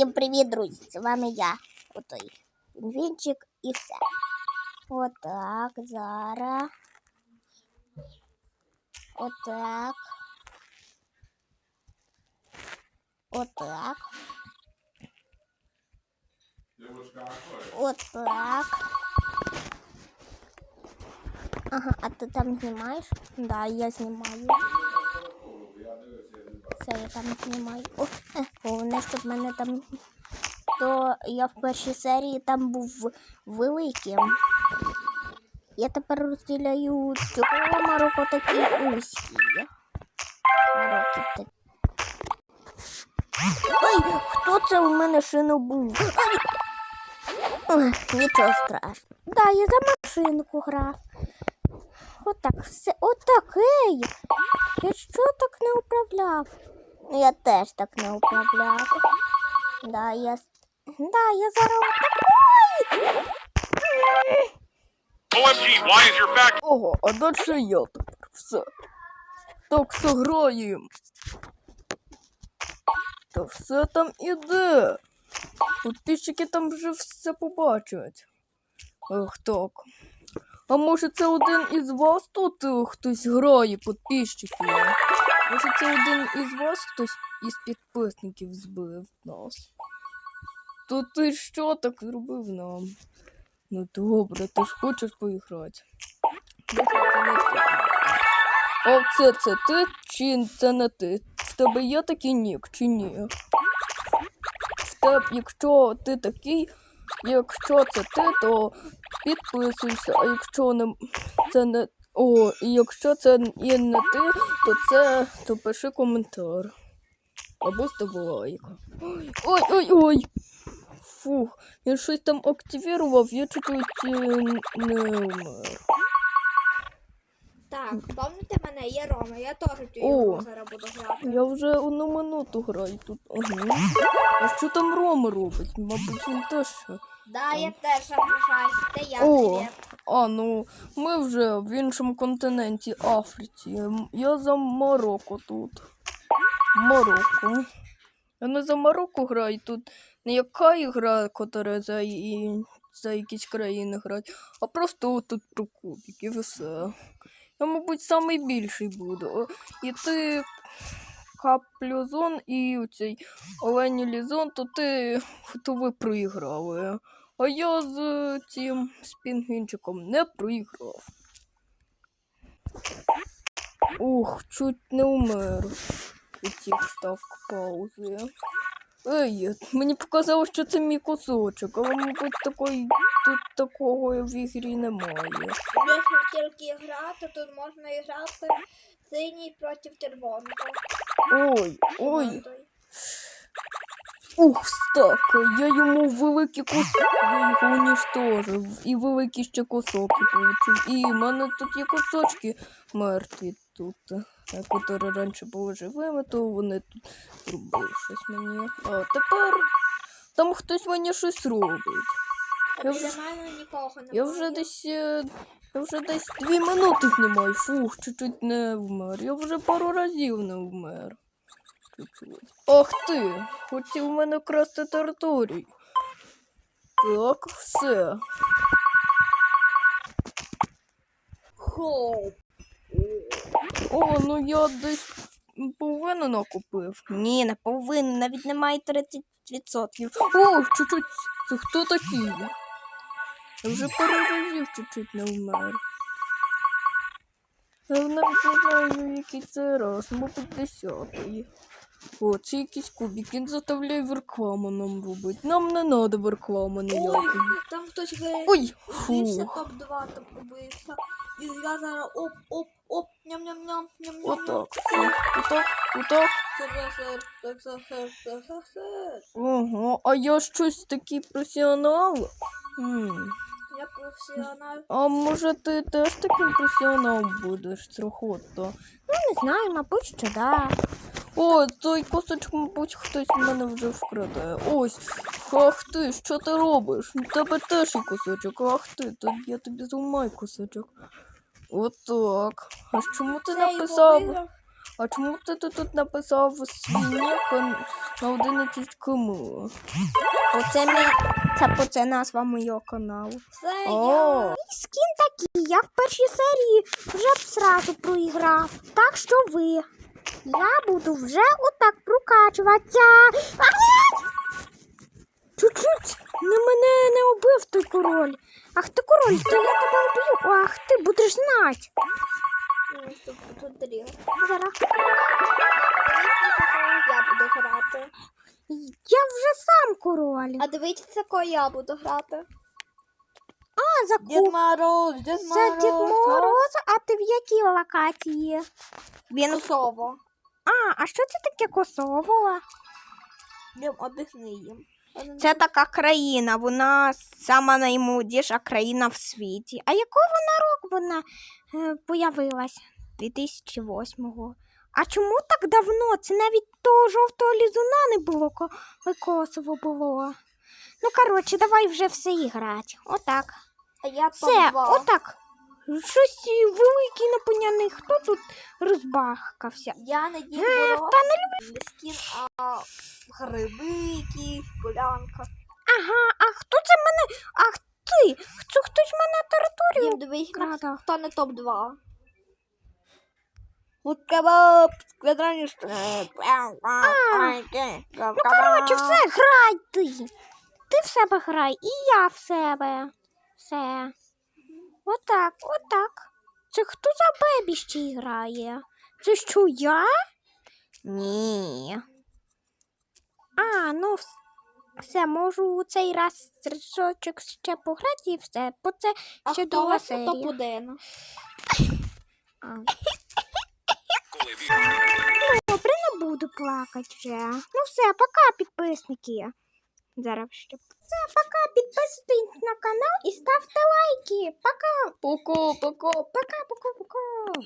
Всім привіт, друзі! З вами я, отой пінгвінчик і все. Отак, зараз. Отак. Отак. Отак. Ага, а ти там знімаєш? Да, я знімаю. Це я там знімаю. О, е, головне, щоб мене там. То я в першій серії там був великим. Я тепер розділяю цього Марокко такі узькі. Марокко такі. Ой, хто це у мене шину був? Ой, нічого страшного. Да, я за машинку грав. Отак, все, отак, ей! Я що так не управляв? Ну, я теж так не управляв. Да, я... Да, я зараз отак. OMG, why is your factory Ого, а дальше я тепер все. Так сограємо. Та все там іде. Підписчики там вже все побачать. Ах так. А може це один із вас тут е, хтось грає, підписчики? Може це один із вас хтось із підписників збив нас? То ти що так зробив нам? Ну добре, ти ж хочеш поіграти. Ти. Це це ти чи це не ти? В тебе є такий нік чи ні? В тебе, якщо ти такий, якщо це ти, то підписуйся, а якщо не це не. О, і якщо це є не ти, то це то пиши коментар. Або став лайк. Ой, ой, ой, ой. Фух, я щось там активував, я чуть-чуть е, не умер. Так, пам'ятаєте мене, є Рома, я теж цю ігру зараз буду грати. Я вже одну минуту граю тут. Ага. А що там Рома робить? Мабуть, він теж. Да, я теж ображаюсь, це я О. А, ну, ми вже в іншому континенті Африці. Я за Марокко тут. Марокко. Я не за Марокко граю тут. Не яка ігра, котра за, і, за якісь країни грати, а просто тут про кубиків і все. Я, мабуть, самий більший буду. І ти Каплюзон і оцей Олені Лізон, то ти то ви проіграли. А я з цим з пінгвінчиком не проіграв. Ух, чуть не умер. від цих ставок паузи. Ей, мені показало, що це мій кусочок, але, мабуть, такої, тут такого в ігрі немає. Якщо тільки грати, тут можна і грати синій проти червоного. Ой, ой, ух, стак, я йому великі кусок, я його уніштожив. І великі ще кусоки получив. І в мене тут є кусочки мертві тут. Які раніше були живими, то вони тут робили щось мені. А тепер там хтось мені щось робить. Я вже, я вже десь. е, Я вже десь дві минути знімаю. Фух, чуть-чуть не вмер. Я вже пару разів не вмер. Ах ти! Хотів у мене красти територію. Так, все. Хоп. О, ну я десь половину накупив. Ні, не повинен, навіть немає 30%. О, чуть-чуть. Це хто такий? Я вже пару разів чуть-чуть не вмер. Я навіть не знаю, який це раз, мабуть, десятий. О, це якісь кубики, він заставляє рекламу нам робить. Нам не треба реклами Ой, ніякої. там хтось Ой, фу. топ-2 там побився. І я зараз оп, оп, оп, ням-ням-ням, ням-ням. Отак, все. Отак, отак. Ого, а я щось такий професіонал. М. Я професіонал. А може ти теж таким професіонал будеш трохотто? Ну, не знаю, мабуть, що да. О, той кусочок, мабуть, хтось в мене вже вкраде. Ось, ах ти, що ти робиш? У тебе теж є кусочок, ах ти, то я тобі зламаю кусочок. Отак. А чому ти написав? А чому ти тут написав свій на 11 кому? Оце мій Це, це назва моєго каналу. Це О, я. скін такий. Я в першій серії вже б сразу проіграв. Так що ви. Я буду вже отак прокачуватися. Чуть-чуть на мене не убив той король. Ах ти король, то я тебе уб'ю. Ах ти будеш знати. Ну. Зараз. Я буду грати. Я вже сам король. А дивіться, кого я буду грати. А, за ку... Мороз, Дід Це Дід Мороз, а ти в якій локації? Він Косово. А, а що це таке Косово? Їм об'ясни їм. Це така країна, вона сама наймолодіша країна в світі. А якого вона року вона е, появилась? 2008-го. А чому так давно? Це навіть того жовтого лізуна не було, коли Косово було. Ну, коротше, давай вже все і грати. Отак. А я Все, отак. Щось великий непоняний. Хто тут розбахкався? Я не дім Е, та не скін, а гриби якісь, полянка. Ага, а хто це мене? Ах ти! Хто хтось мене територію дивись, хто не топ-2. Вот кебаб, квадратні Ну, коротше, все, грай ти. Ти в себе грай, і я в себе. Все. Отак, отак. Це хто за бебі ще грає? Це що я? Ні. А, ну все, можу у цей раз разочок ще пограти і все. Бо це А ще друга серія. топ-1? А. Добре, не буду плакати вже. Ну все, пока, підписники. Зараз ще. Все, пока, підписуйтесь на канал і ставте лайки. Пока, Пока, пока, пока, пока, пока.